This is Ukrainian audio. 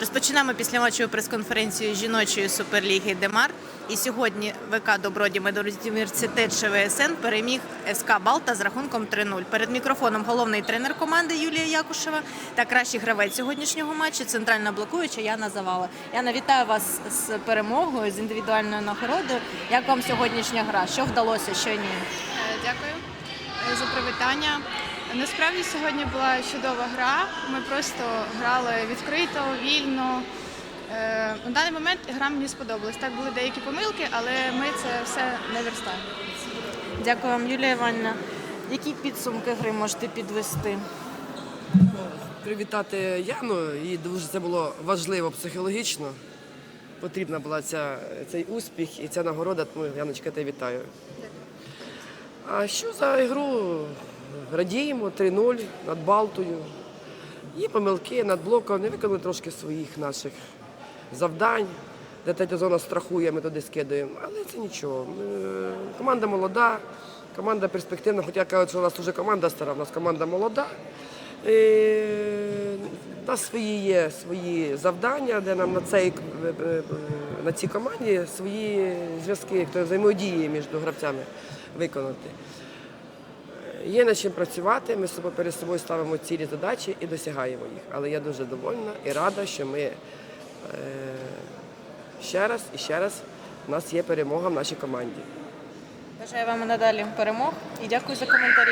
Розпочинаємо післяматчеву прес-конференцію жіночої суперліги Демар. І сьогодні ВК Доброді медуніверситет ШВСН переміг СК Балта з рахунком 3-0. Перед мікрофоном головний тренер команди Юлія Якушева та кращий гравець сьогоднішнього матчу центральна блокуюча Яна Завала. Яна, вітаю вас з перемогою, з індивідуальною нагородою. Як вам сьогоднішня гра? Що вдалося, що ні? Е, Дякую е, за привітання. Насправді сьогодні була чудова гра. Ми просто грали відкрито, вільно. Е, На даний момент гра мені сподобалась. Так були деякі помилки, але ми це все не верстаємо. Дякую вам, Юлія Іванівна. Які підсумки гри можете підвести? привітати Яну. І дуже це було важливо психологічно. Потрібна була ця, цей успіх і ця нагорода, тому Яночка, тебе вітаю. А що за ігру? Радіємо 3-0 над Балтою. Є помилки над блоком, не виконали трошки своїх наших завдань. Де третя зона страхує, ми туди скидаємо. Але це нічого. Ми- Команда молода, команда перспективна, хоча кажуть, що у нас вже команда стара, у нас команда молода. Е, У нас свої є свої завдання, де нам на цей е, е, на цій команді свої зв'язки, взаємодії між гравцями виконати. Є над чим працювати, ми перед собою ставимо цілі задачі і досягаємо їх. Але я дуже довольна і рада, що ми е, ще раз і ще раз у нас є перемога в нашій команді. Бажаю вам надалі перемог і дякую за коментарі.